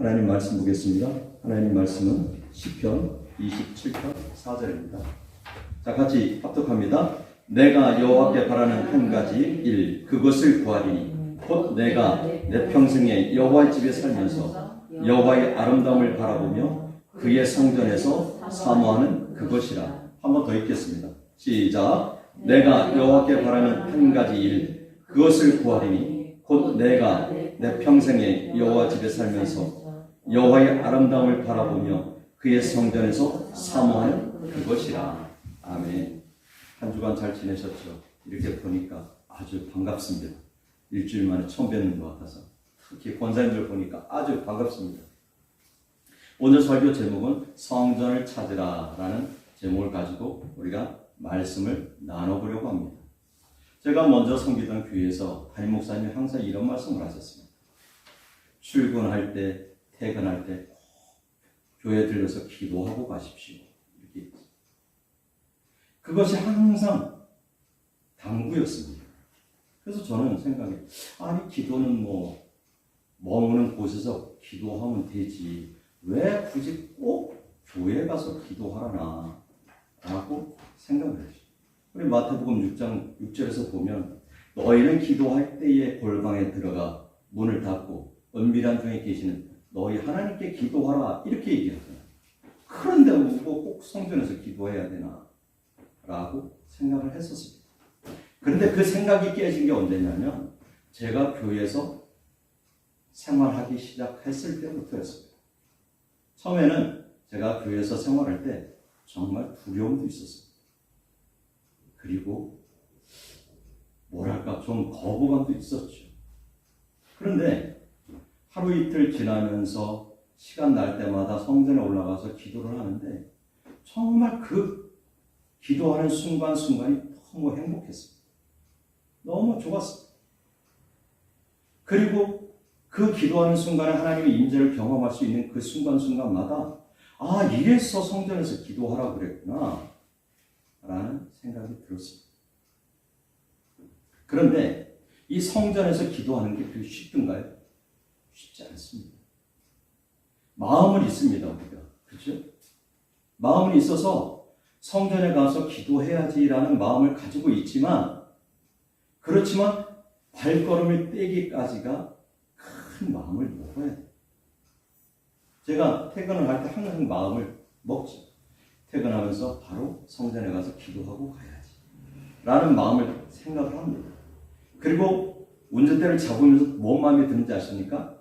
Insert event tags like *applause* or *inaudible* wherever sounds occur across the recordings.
하나님 말씀 보겠습니다. 하나님 말씀은 시편 27편 4절입니다. 자, 같이 합독합니다. 내가 여호와께 바라는 한 가지 일 그것을 구하리니 곧 내가 내 평생에 여호와의 집에 살면서 여호와의 아름다움을 바라보며 그의 성전에서 사모하는 그것이라. 한번 더 읽겠습니다. 시작. 내가 여호와께 바라는 한 가지 일 그것을 구하리니 곧 내가 내 평생에 여호와 집에 살면서 여호와의 아름다움을 바라보며 그의 성전에서 사모하는 그것이라. 아멘. 한 주간 잘 지내셨죠? 이렇게 보니까 아주 반갑습니다. 일주일 만에 처음 뵙는 것 같아서 특히 권사님들 보니까 아주 반갑습니다. 오늘 설교 제목은 성전을 찾으라라는 제목을 가지고 우리가 말씀을 나눠보려고 합니다. 제가 먼저 섬기던 교회에서 담임 목사님이 항상 이런 말씀을 하셨습니다. 출근할 때, 퇴근할 때꼭 교회 들려서 기도하고 가십시오. 이렇게. 그것이 항상 당부였습니다. 그래서 저는 생각해, 아니, 기도는 뭐, 머무는 곳에서 기도하면 되지. 왜 굳이 꼭 교회 가서 기도하라나? 라고 생각을 했죠. 우리 마태복음 6장 6절에서 보면 너희는 기도할 때에 골방에 들어가 문을 닫고 은밀한 중에 계시는 너희 하나님께 기도하라 이렇게 얘기하잖아요. 그런데 뭐꼭 성전에서 기도해야 되나? 라고 생각을 했었습니다. 그런데 그 생각이 깨진 게 언제냐면 제가 교회에서 생활하기 시작했을 때부터였습니다. 처음에는 제가 교회에서 생활할 때 정말 두려움도 있었습니다. 그리고 뭐랄까 좀 거부감도 있었죠. 그런데 하루 이틀 지나면서 시간 날 때마다 성전에 올라가서 기도를 하는데 정말 그 기도하는 순간순간이 너무 행복했습니다. 너무 좋았습니다. 그리고 그 기도하는 순간에 하나님의 임재를 경험할 수 있는 그 순간순간마다 아, 이래서 성전에서 기도하라 그랬구나. 라는 생각이 들었습니다. 그런데 이 성전에서 기도하는 게 그렇게 쉽던가요? 쉽지 않습니다. 마음은 있습니다, 우리가. 그죠? 마음은 있어서 성전에 가서 기도해야지라는 마음을 가지고 있지만, 그렇지만 발걸음을 떼기까지가 큰 마음을 먹어야 돼요. 제가 퇴근을 할 때 항상 마음을 먹죠. 퇴근하면서 바로 성전에 가서 기도하고 가야지. 라는 마음을 생각을 합니다. 그리고 운전대를 잡으면서 뭔 마음이 드는지 아십니까?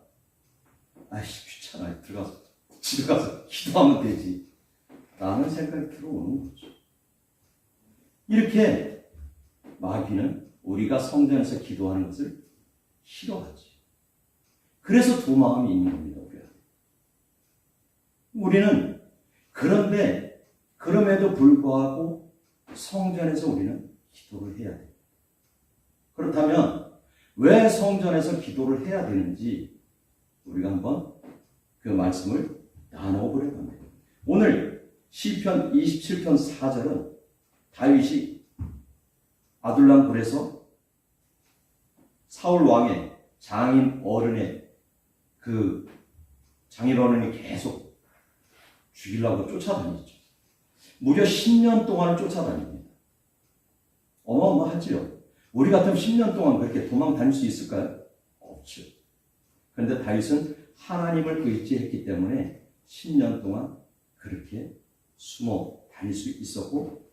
아이씨, 귀찮아. 들어가서, 집에 가서 기도하면 되지. 라는 생각이 들어오는 거죠. 이렇게 마귀는 우리가 성전에서 기도하는 것을 싫어하지. 그래서 두 마음이 있는 겁니다, 우리가. 우리는 그런데 그럼에도 불구하고 성전에서 우리는 기도를 해야 돼요. 그렇다면 왜 성전에서 기도를 해야 되는지 우리가 한번 그 말씀을 나눠보려고 합니다. 오늘 시편 27편 4절은 다윗이 아둘람 굴에서 사울 왕의 장인 어른의 그 장인 어른이 계속 죽이려고 쫓아다니죠. 무려 10년 동안을 쫓아다닙니다. 어마어마하지요. 우리 같으면 10년 동안 그렇게 도망 다닐 수 있을까요? 없죠. 그런데 다윗은 하나님을 의지했기 때문에 10년 동안 그렇게 숨어 다닐 수 있었고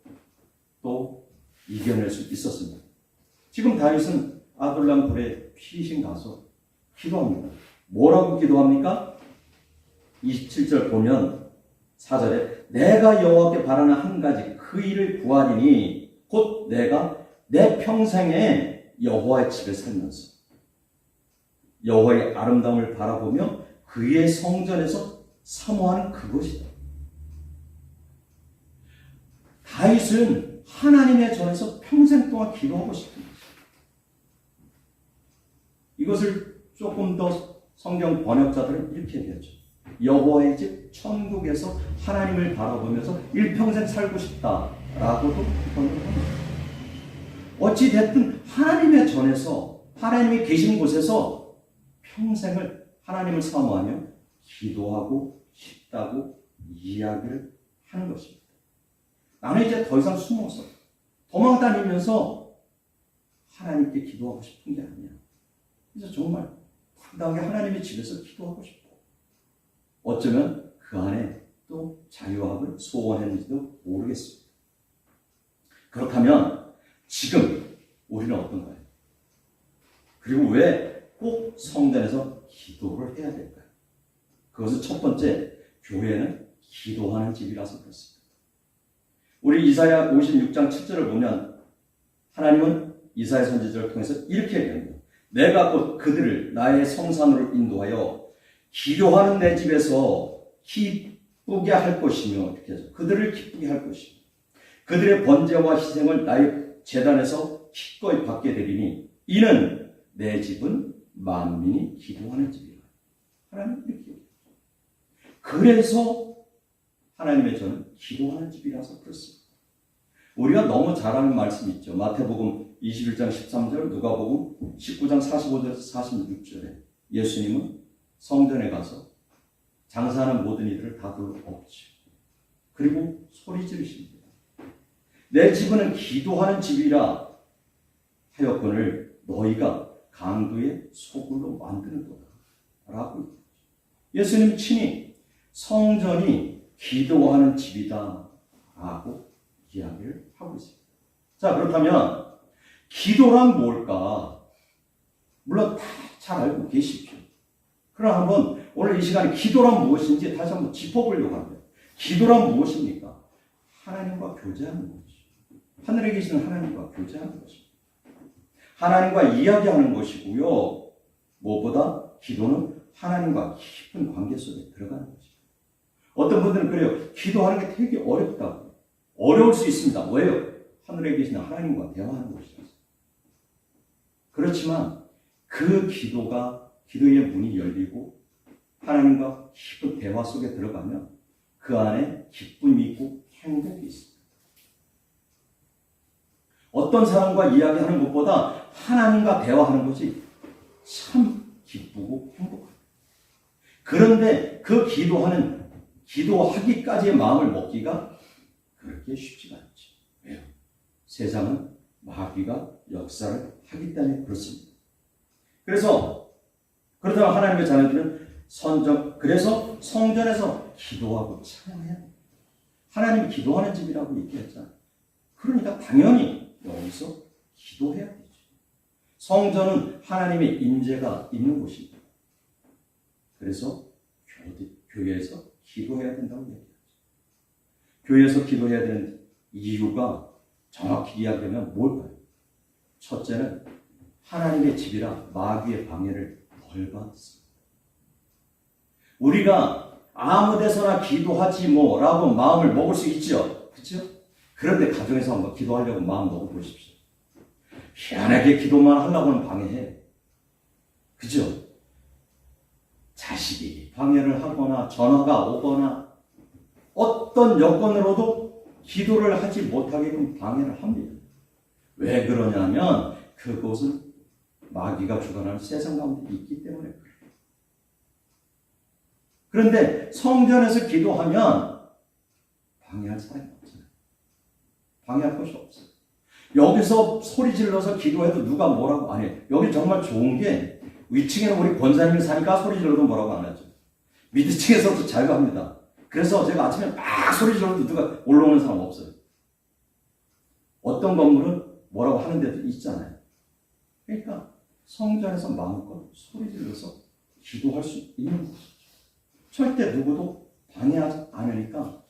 또 이겨낼 수 있었습니다. 지금 다윗은 아둘람 굴에 피신 가서 기도합니다. 뭐라고 기도합니까? 27절 보면 4절에 내가 여호와께 바라는 한 가지 그 일을 구하리니 곧 내가 내 평생에 여호와의 집에 살면서 여호와의 아름다움을 바라보며 그의 성전에서 사모하는 그것이다. 다윗은 하나님의 전에서 평생 동안 기도하고 싶은. 이것을 조금 더 성경 번역자들은 이렇게 얘기하죠. 여호와의 집 천국에서 하나님을 바라보면서 일평생 살고 싶다라고도 번역합니다. 어찌 됐든 하나님의 전에서 하나님이 계신 곳에서 평생을 하나님을 사모하며 기도하고 싶다고 이야기를 하는 것입니다. 나는 이제 더 이상 숨어서 도망 다니면서 하나님께 기도하고 싶은 게 아니야. 그래서 정말 당당하게 하나님의 집에서 기도하고 싶어. 어쩌면 그 안에 또 자유함을 소원했는지도 모르겠습니다. 그렇다면 지금 우리는 어떤가요? 그리고 왜 꼭 성전에서 기도를 해야 될까요? 그것은 첫 번째, 교회는 기도하는 집이라서 그렇습니다. 우리 이사야 56장 7절을 보면 하나님은 이사야 선지자를 통해서 이렇게 얘기합니다. 내가 곧 그들을 나의 성산으로 인도하여 기도하는 내 집에서 기쁘게 할 것이며 이렇게 하죠. 그들을 기쁘게 할 것이며 그들의 번제와 희생을 나의 재단에서 기꺼이 받게 되리니 이는 내 집은 만민이 기도하는 집이라. 하나님 이렇게. 그래서 하나님의 저는 기도하는 집이라서 그렇습니다. 우리가 너무 잘하는 말씀이 있죠. 마태복음 21장 13절, 누가복음 19장 45절에서 46절에 예수님은 성전에 가서 장사하는 모든 이들을 다 불러엎죠. 그리고 소리 지르십니다. 내 집은 기도하는 집이라 하였거늘 너희가 강도의 소굴로 만드는 거다. 라고 예수님 친히 성전이 기도하는 집이다. 라고 이야기를 하고 있습니다. 자, 그렇다면 기도란 뭘까? 물론 다 잘 알고 계시죠. 그럼 한번 오늘 이 시간에 기도란 무엇인지 다시 한번 짚어보려고 합니다. 기도란 무엇입니까? 하나님과 교제하는 것이죠. 하늘에 계시는 하나님과 교제하는 것입니다. 하나님과 이야기하는 것이고요. 무엇보다 기도는 하나님과 깊은 관계 속에 들어가는 것입니다. 어떤 분들은 그래요. 기도하는 게 되게 어렵다고. 어려울 수 있습니다. 왜요? 하늘에 계시는 하나님과 대화하는 것이라서. 그렇지만 그 기도가 기도의 문이 열리고 하나님과 깊은 대화 속에 들어가면 그 안에 기쁨이 있고 행복이 있습니다. 어떤 사람과 이야기하는 것보다 하나님과 대화하는 것이 참 기쁘고 행복합니다. 그런데 그 기도하는, 기도하기까지의 마음을 먹기가 그렇게 쉽지가 않죠. 왜요? 세상은 마귀가 역사를 하기 때문에 그렇습니다. 그래서, 그렇다면 하나님의 자녀들은 선정, 그래서 성전에서 기도하고 찬양해야 돼요. 하나님이 기도하는 집이라고 얘기했잖아요. 그러니까 당연히 여기서 기도해야 되죠. 성전은 하나님의 임재가 있는 곳입니다. 그래서 교회에서 기도해야 된다고 얘기하죠. 교회에서 기도해야 되는 이유가 정확히 이야기하면 뭘까요? 첫째는 하나님의 집이라 마귀의 방해를 덜 받습니다. 우리가 아무 데서나 기도하지 뭐라고 마음을 먹을 수 있죠. 그렇죠? 그런데 가정에서 한번 기도하려고 마음 먹어 보십시오. 희한하게 기도만 하려고 하면 방해해. 그죠? 자식이 방해를 하거나 전화가 오거나 어떤 여건으로도 기도를 하지 못하게끔 방해를 합니다. 왜 그러냐면 그곳은 마귀가 주관하는 세상 가운데 있기 때문에 그래요. 그런데 성전에서 기도하면 방해할 사람이. 방해할 것이 없어요. 여기서 소리 질러서 기도해도 누가 뭐라고 안 해요. 여기 정말 좋은 게 위층에는 우리 권사님이 사니까 소리 질러도 뭐라고 안 하죠. 밑층에서도 자유합니다. 그래서 제가 아침에 막 소리 질러도 누가 올라오는 사람 없어요. 어떤 건물은 뭐라고 하는 데도 있잖아요. 그러니까 성전에서 마음껏 소리 질러서 기도할 수 있는 곳이죠. 절대 누구도 방해하지 않으니까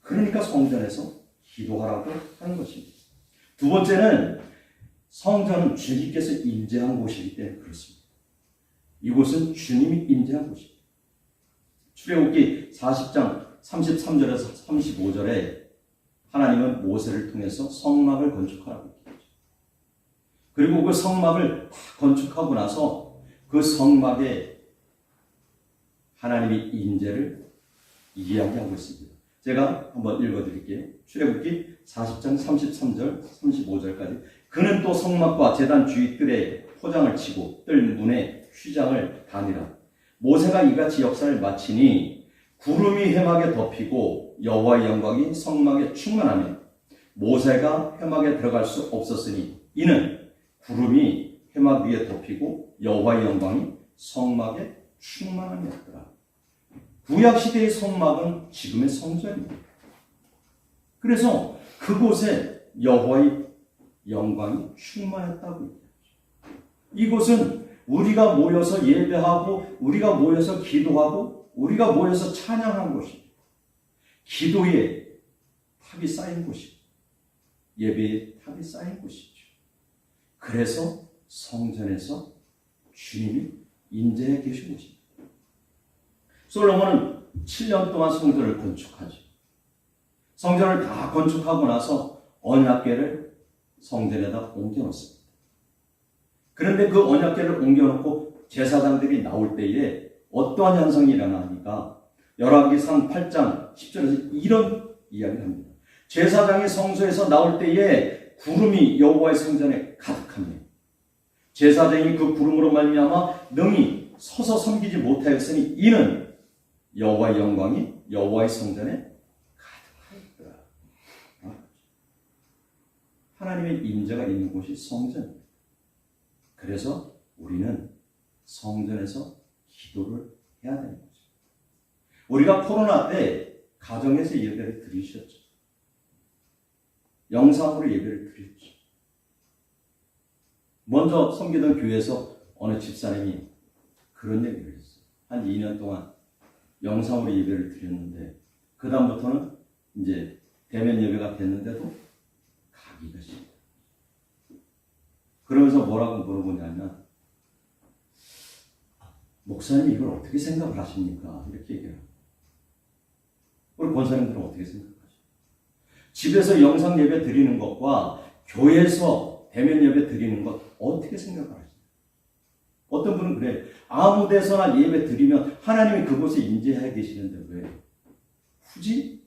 그러니까 성전에서 기도하라고 하는 것입니다. 두 번째는 성전은 주님께서 임재한 곳이기 때문에 그렇습니다. 이곳은 주님이 임재한 곳입니다. 출애굽기 40장 33절에서 35절에 하나님은 모세를 통해서 성막을 건축하라고 얘기하죠. 그리고 그 성막을 다 건축하고 나서 그 성막에 하나님의 임재를 이야기하고 있습니다. 제가 한번 읽어드릴게요. 출애굽기 40장 33절, 35절까지. 그는 또 성막과 재단 주위 뜰에 포장을 치고 뜰 문에 휘장을 다니라. 모세가 이같이 역사를 마치니 구름이 해막에 덮이고 여호와의 영광이 성막에 충만하며 모세가 해막에 들어갈 수 없었으니 이는 구름이 해막 위에 덮이고 여호와의 영광이 성막에 충만함이었더라. 구약 시대의 성막은 지금의 성전입니다. 그래서 그곳에 여호와의 영광이 충만했다고. 이곳은 우리가 모여서 예배하고 우리가 모여서 기도하고 우리가 모여서 찬양한 곳이 기도의 탑이 쌓인 곳이고 예배의 탑이 쌓인 곳이죠. 그래서 성전에서 주님이 인재해 계신 곳입니다. 솔로몬은 7년 동안 성전을 건축하죠. 성전을 다 건축하고 나서 언약궤를 성전에다 옮겨놓습니다. 그런데 그 언약궤를 옮겨놓고 제사장들이 나올 때에 어떠한 현상이 일어나니까 열왕기상 8장 10절에서 이런 이야기를 합니다. 제사장이 성소에서 나올 때에 구름이 여호와의 성전에 가득합니다. 제사장이 그 구름으로 말미암아 능히 서서 섬기지 못하였으니 이는 여호와의 영광이 여호와의 성전에 가득하였더라. 하나님의 임재가 있는 곳이 성전입니다. 그래서 우리는 성전에서 기도를 해야 되는 거죠. 우리가 코로나 때 가정에서 예배를 드리셨죠. 영상으로 예배를 드렸죠. 먼저 섬기던 교회에서 어느 집사님이 그런 얘기를 했어요. 한 2년 동안 영상으로 예배를 드렸는데 그 다음부터는 이제 대면 예배가 됐는데도 가기가 싫다. 그러면서 뭐라고 물어보냐면 목사님 이걸 어떻게 생각을 하십니까? 이렇게 얘기해요. 우리 권사님들은 어떻게 생각하죠? 집에서 영상 예배 드리는 것과 교회에서 대면 예배 드리는 것 어떻게 생각하시나요? 어떤 분은 그래 아무 데서나 예배 드리면 하나님이 그곳에 임재해 계시는데 왜 굳이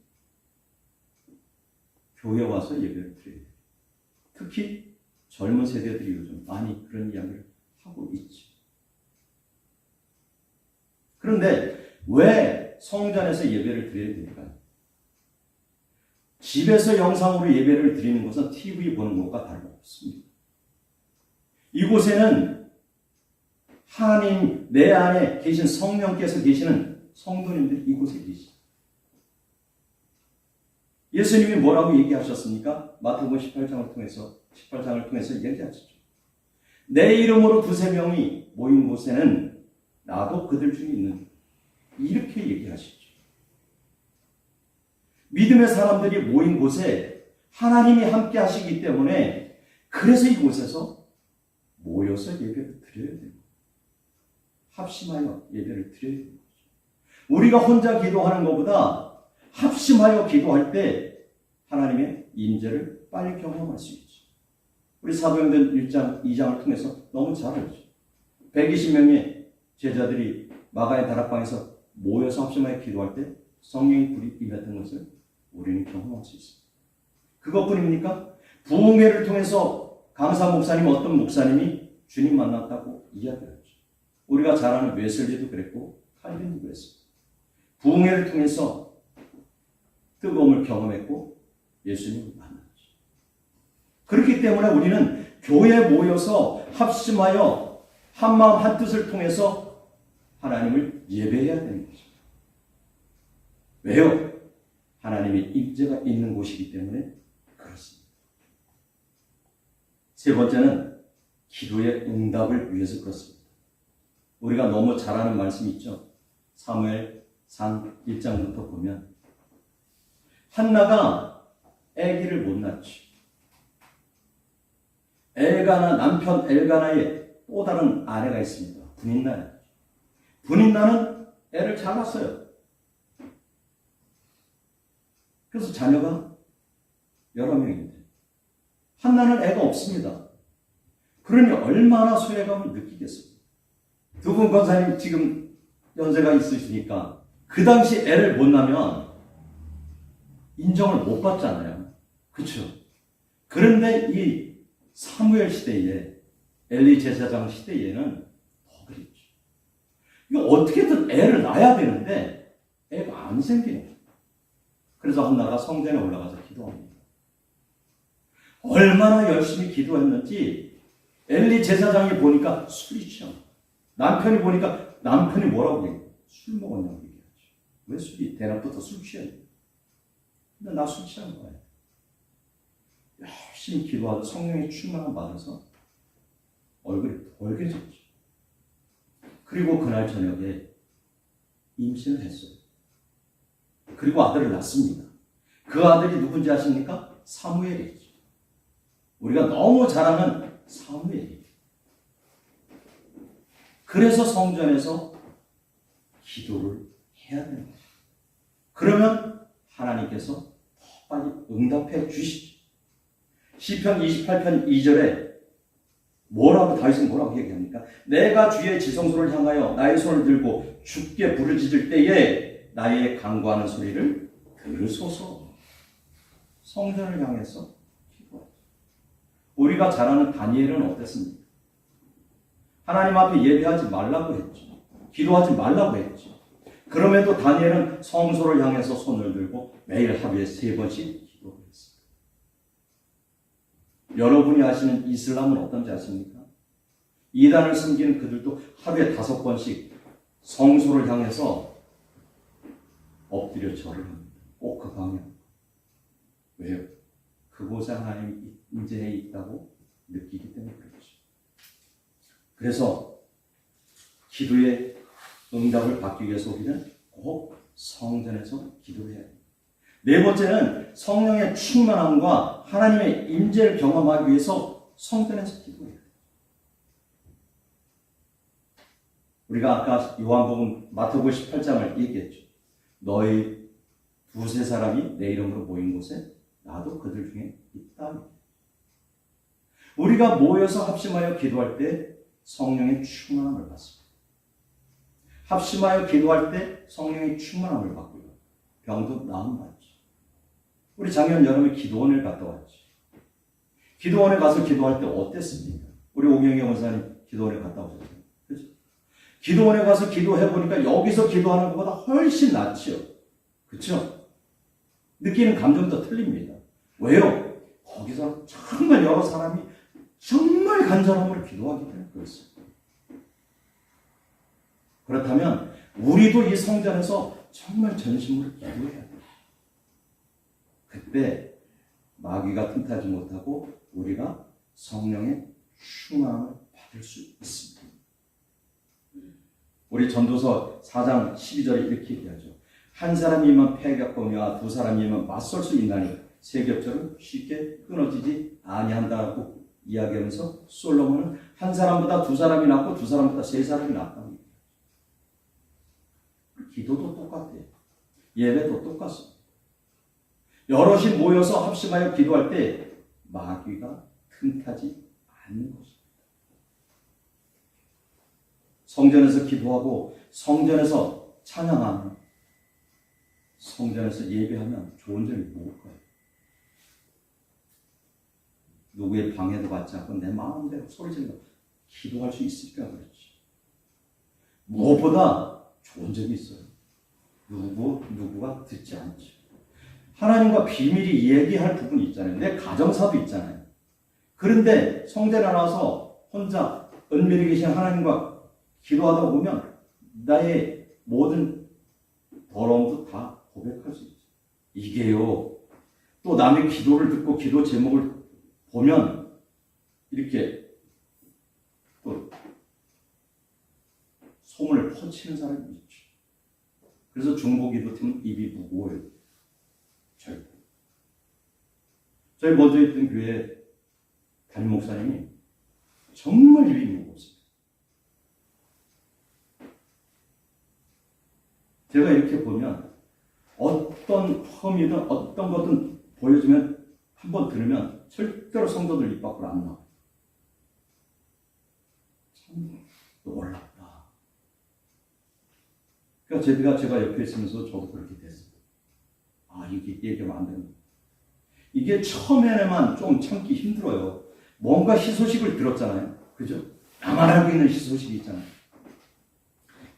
교회 와서 예배를 드려야 돼요? 특히 젊은 세대들이 요즘 많이 그런 이야기를 하고 있지. 그런데 왜 성전에서 예배를 드려야 됩니까? 집에서 영상으로 예배를 드리는 것은 TV 보는 것과 다름없습니다. 이곳에는 하나님 내 안에 계신 성령께서 계시는 성도님들이 이곳에 계십니다. 예수님이 뭐라고 얘기하셨습니까? 마태복음 18장을 통해서 18장을 통해서 얘기하시죠. 내 이름으로 두세 명이 모인 곳에는 나도 그들 중에 있는 이렇게 얘기하시죠. 믿음의 사람들이 모인 곳에 하나님이 함께 하시기 때문에 그래서 이곳에서 모여서 예배를 드려야 돼요. 합심하여 예배를 드려야 돼요. 우리가 혼자 기도하는 것보다 합심하여 기도할 때 하나님의 인재를 빨리 경험할 수 있죠. 우리 사도행전 1장, 2장을 통해서 너무 잘 알죠. 120명의 제자들이 마가의 다락방에서 모여서 합심하여 기도할 때 성령이 불이 임했던 것을 우리는 경험할 수 있습니다. 그것뿐입니까? 부흥회를 통해서 강사 목사님 어떤 목사님이 주님 만났다고 이야기했죠. 우리가 잘 아는 웨슬리도 그랬고 칼빈도 그랬습니다. 부흥회를 통해서 뜨거움을 경험했고 예수님을 만났죠. 그렇기 때문에 우리는 교회에 모여서 합심하여 한마음 한뜻을 통해서 하나님을 예배해야 되는 것입니다. 왜요? 하나님의 임재가 있는 곳이기 때문에 그렇습니다. 세 번째는 기도의 응답을 위해서 그렇습니다. 우리가 너무 잘 아는 말씀이 있죠. 사무엘 상 1장부터 보면 한나가 아기를 못 낳지. 엘가나 남편 엘가나의 또 다른 아내가 있습니다. 분인나. 분인나는 애를 잘 낳았어요. 그래서 자녀가 여러 명인데 한나는 애가 없습니다. 그러니 얼마나 소외감을 느끼겠어요. 두 분 권사님 지금 연세가 있으시니까 그 당시 애를 못 낳으면 인정을 못 받잖아요. 그렇죠? 그런데 이 사무엘 시대에 엘리 제사장 시대에는 더 그랬죠. 이거 어떻게든 애를 낳아야 되는데 애가 안 생기는. 그래서 한나가 성전에 올라가서 기도합니다. 얼마나 열심히 기도했는지 엘리 제사장이 보니까 술이 거예요. 남편이 보니까 남편이 뭐라고 해요? 술 먹었냐고 얘기하죠. 왜 술이 대낮부터 술 취해? 근데 나 술 취한 거예요. 열심히 기도하고 성령의 충만함 받아서 얼굴이 벌개졌죠. 그리고 그날 저녁에 임신을 했어요. 그리고 아들을 낳습니다. 그 아들이 누군지 아십니까? 사무엘이죠. 우리가 너무 잘 아는 사무엘이에요. 그래서 성전에서 기도를 해야 되는 거죠. 그러면 하나님께서 더 빨리 응답해 주시죠. 시편 28편 2절에 뭐라고 다윗은 뭐라고 얘기합니까? 내가 주의 지성소를 향하여 나의 손을 들고 죽게 부르짖을 때에 나의 강구하는 소리를 들으소서. 성전을 향해서. 우리가 잘 아는 다니엘은 어땠습니까? 하나님 앞에 예배하지 말라고 했죠. 기도하지 말라고 했죠. 그럼에도 다니엘은 성소를 향해서 손을 들고 매일 하루에 세 번씩 기도를 했습니다. 여러분이 아시는 이슬람은 어떤지 아십니까? 이단을 섬기는 그들도 하루에 다섯 번씩 성소를 향해서 엎드려 절을 합니다. 꼭 그 방향. 왜요? 그곳에 하나님이 인재해 있다고 느끼기 때문에 그렇죠. 그래서 기도의 응답을 받기 위해서 우리는 꼭 성전에서 기도해야 합니다. 네 번째는 성령의 충만함과 하나님의 임재를 경험하기 위해서 성전에서 기도해야. 우리가 아까 요한복음 마태복음 18장을 얘기했죠. 너희 두세 사람이 내 이름으로 모인 곳에 나도 그들 중에 있다. 우리가 모여서 합심하여 기도할 때 성령의 충만함을 받습니다. 합심하여 기도할 때 성령의 충만함을 받고요. 병도 나음 받죠. 우리 작년 여름에 기도원을 갔다 왔죠. 기도원에 가서 기도할 때 어땠습니까? 우리 오경영 원사님 기도원에 갔다 오셨죠. 그죠? 기도원에 가서 기도해 보니까 여기서 기도하는 것보다 훨씬 낫죠. 그렇죠? 느끼는 감정도 틀립니다. 왜요? 거기서 정말 여러 사람이 정말 간절함으로 기도하기 때문에 그렇습니다. 그렇다면 우리도 이 성전에서 정말 전심으로 기도해야 돼요. 그때 마귀가 틈타지 못하고 우리가 성령의 충만을 받을 수 있습니다. 우리 전도서 4장 12절에 이렇게 얘기하죠. 한 사람이면 패격거니와 두 사람이면 맞설 수 있나니 세 겹절은 쉽게 끊어지지 아니한다고 이야기하면서 솔로몬은 한 사람보다 두 사람이 낫고 두 사람보다 세 사람이 낫다. 기도도 똑같아요. 예배도 똑같습니다. 여럿이 모여서 합심하여 기도할 때 마귀가 틈타지 않는 것입니다. 성전에서 기도하고 성전에서 찬양하면 성전에서 예배하면 좋은 점이 뭘까요? 누구의 방해도 받지 않고 내 마음대로 소리 질러 기도할 수 있으니까 그렇지. 무엇보다 좋은 점이 있어요. 누구, 누구가 듣지 않죠. 하나님과 비밀이 얘기할 부분이 있잖아요. 내 가정사도 있잖아요. 그런데 성전에 나와서 혼자 은밀히 계신 하나님과 기도하다 보면 나의 모든 더러움도 다 고백할 수 있죠. 이게요. 또 남의 기도를 듣고 기도 제목을 보면 이렇게 또 소문을 퍼치는 사람이 있죠. 그래서 중보기도 팀은 입이 무거워요. 절대. 저희 먼저 있던 교회 담임 목사님이 정말 입이 무거웠어요. 제가 이렇게 보면 어떤 험이든 어떤 것든 보여주면 한 번 들으면 절대로 성도들 입 밖으로 안 나와요. 참 놀랍다. 그러니까 제가 제가 옆에 있으면서 저도 그렇게 됐어요. 아 이게 얘기하면 안 되는 이게 처음에만 좀 참기 힘들어요. 뭔가 희소식을 들었잖아요. 그죠? 나만 알고 있는 희소식이 있잖아요.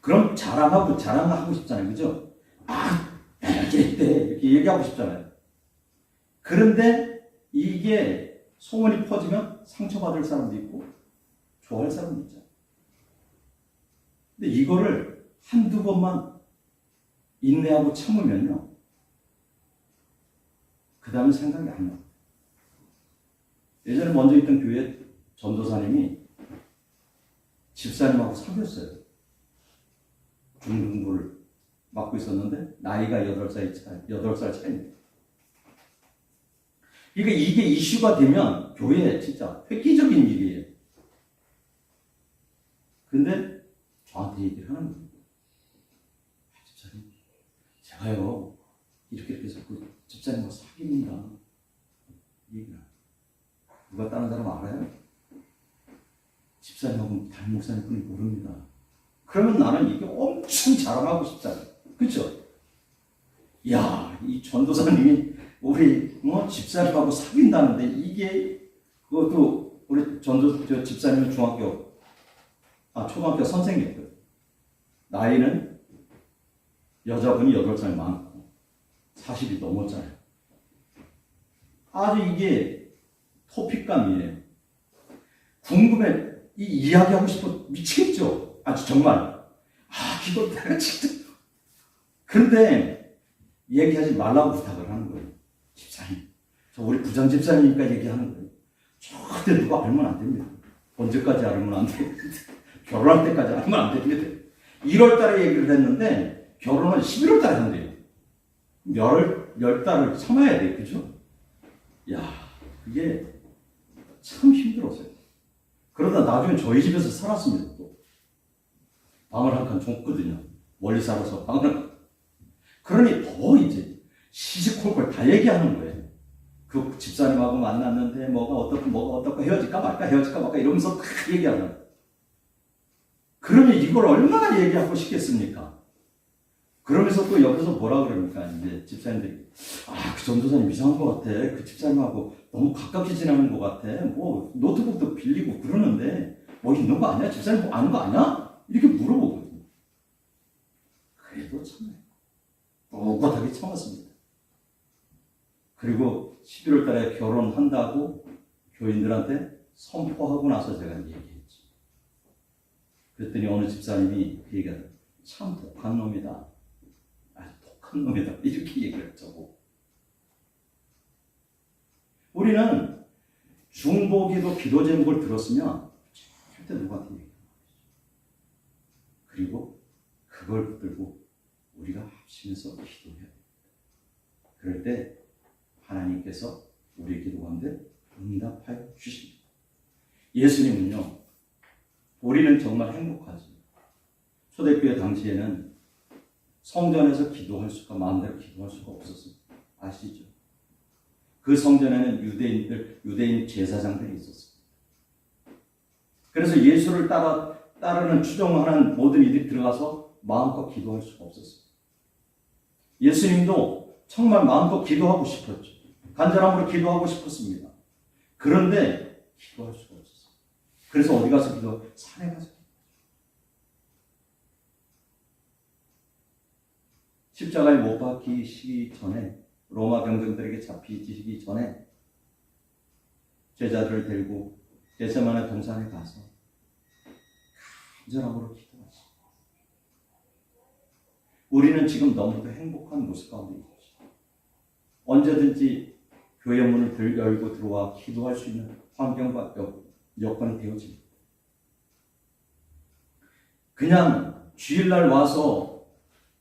그럼 자랑하고 자랑하고 싶잖아요. 그죠? 아, 이랬대. 이렇게 얘기하고 싶잖아요. 그런데 이게 소문이 퍼지면 상처받을 사람도 있고 좋아할 사람도 있잖아요. 근데 이거를 한두 번만 인내하고 참으면요. 그 다음에 생각이 안 나요. 예전에 먼저 있던 교회 전도사님이 집사님하고 사귀었어요. 중등부를 맡고 있었는데 나이가 8살 차이, 8살 차이입니다. 그러니까 이게 이슈가 되면 교회에 진짜 획기적인 일이에요. 근데 저한테 얘기를 하는 거예요. 아, 집사님, 제가요, 이렇게 이렇게 그 집사님하고 사귀는다. 얘기를. 누가 다른 사람 알아요? 집사님하고 담 목사님뿐이 모릅니다. 그러면 나는 이게 엄청 자랑하고 싶잖아요. 그쵸? 야, 이 전도사님이 우리 뭐 집사님하고 사귄다는데 이게 그것도 우리 전도 저 집사님은 중학교 아 초등학교 선생님이거든. 나이는 여자분이 8살 많고 40이 넘었잖아요. 아주 이게 토픽감이에요. 궁금해 이 이야기하고 싶어 미치겠죠. 아주 정말 아 기도 내가 진짜 그런데 얘기하지 말라고 부탁을 하는 거예요. 집사님, 저 우리 부장 집사님이니까 얘기하는 거예요. 절대 누가 알면 안 됩니다. 언제까지 알면 안 돼요. *laughs* 결혼할 때까지 알면 안 됩니다. 1월 달에 얘기를 했는데 결혼은 11월 달에 한대요. 열, 열 달을 참아야 돼요. 그죠? 야, 그게 참 힘들었어요. 그러다 나중에 저희 집에서 살았습니다. 또. 방을 한 칸 줬거든요. 멀리 살아서 방을. 그러니 더 이제 시시콜콜 다 얘기하는 거예요. 그 집사님하고 만났는데 뭐가 어떻고 뭐가 어떻고 헤어질까 말까 헤어질까 말까 이러면서 다 얘기하는 거예요. 그러면 이걸 얼마나 얘기하고 싶겠습니까? 그러면서 또 옆에서 뭐라 그럽니까? 이제 집사님들이 아, 그 전도사님 이상한 것 같아. 그 집사님하고 너무 가깝게 지내는 것 같아. 뭐 노트북도 빌리고 그러는데 뭐 있는 거 아니야? 집사님 뭐 아는 거 아니야? 이렇게 물어보거든요. 그래도 참아요. 꿋꿋하게 참았습니다. 그리고 11월 달에 결혼한다고 교인들한테 선포하고 나서 제가 얘기했죠. 그랬더니 어느 집사님이 그 얘기하더라고요. 참 독한 놈이다. 아주 독한 놈이다. *laughs* 이렇게 얘기를 했죠. 우리는 중보기도 기도 제목을 들었으면 절대 누구한테 얘기 안 하죠. 그리고 그걸 붙들고 우리가 합심해서 기도해야 됩니다. 그럴 때 하나님께서 우리 기도 가운데 응답하여 주십니다. 예수님은요, 우리는 정말 행복하지. 초대교회 당시에는 성전에서 기도할 수가 마음대로 기도할 수가 없었어요. 아시죠? 그 성전에는 유대인들, 유대인 제사장들이 있었어요. 그래서 예수를 따라 따르는 추종하는 모든 이들이 들어가서 마음껏 기도할 수가 없었어요. 예수님도 정말 마음껏 기도하고 싶었죠. 간절함으로 기도하고 싶었습니다. 그런데 기도할 수가 없었어요. 그래서 어디 가서 기도? 산에 가서 기도. 십자가에 못 박히시기 전에 로마 병정들에게 잡히시기 전에 제자들을 데리고 게세마네 동산에 가서 간절함으로 기도하시고 우리는 지금 너무도 행복한 모습 가운데 있죠. 언제든지 교회 문을 들 열고 들어와 기도할 수 있는 환경과 여, 여건이 되어집니다. 그냥 주일날 와서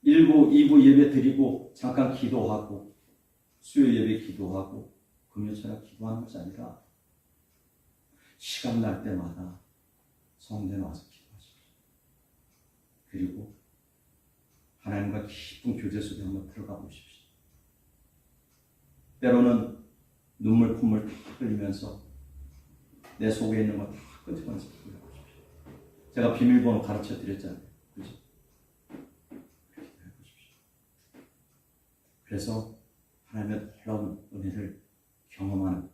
1부, 2부 예배 드리고 잠깐 기도하고 수요 예배 기도하고 금요 저녁 기도하는 것이 아니라 시간 날 때마다 성전에 와서 기도하십시오. 그리고 하나님과 깊은 교제 속에 한번 들어가 보십시오. 때로는 눈물, 콧물 다 흘리면서 내 속에 있는 거 다 끄집어내서 기도해보십시오. 제가 비밀번호 가르쳐 드렸잖아요. 그죠? 그래서 하나님의 놀라운 은혜를 경험하는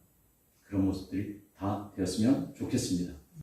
그런 모습들이 다 되었으면 좋겠습니다.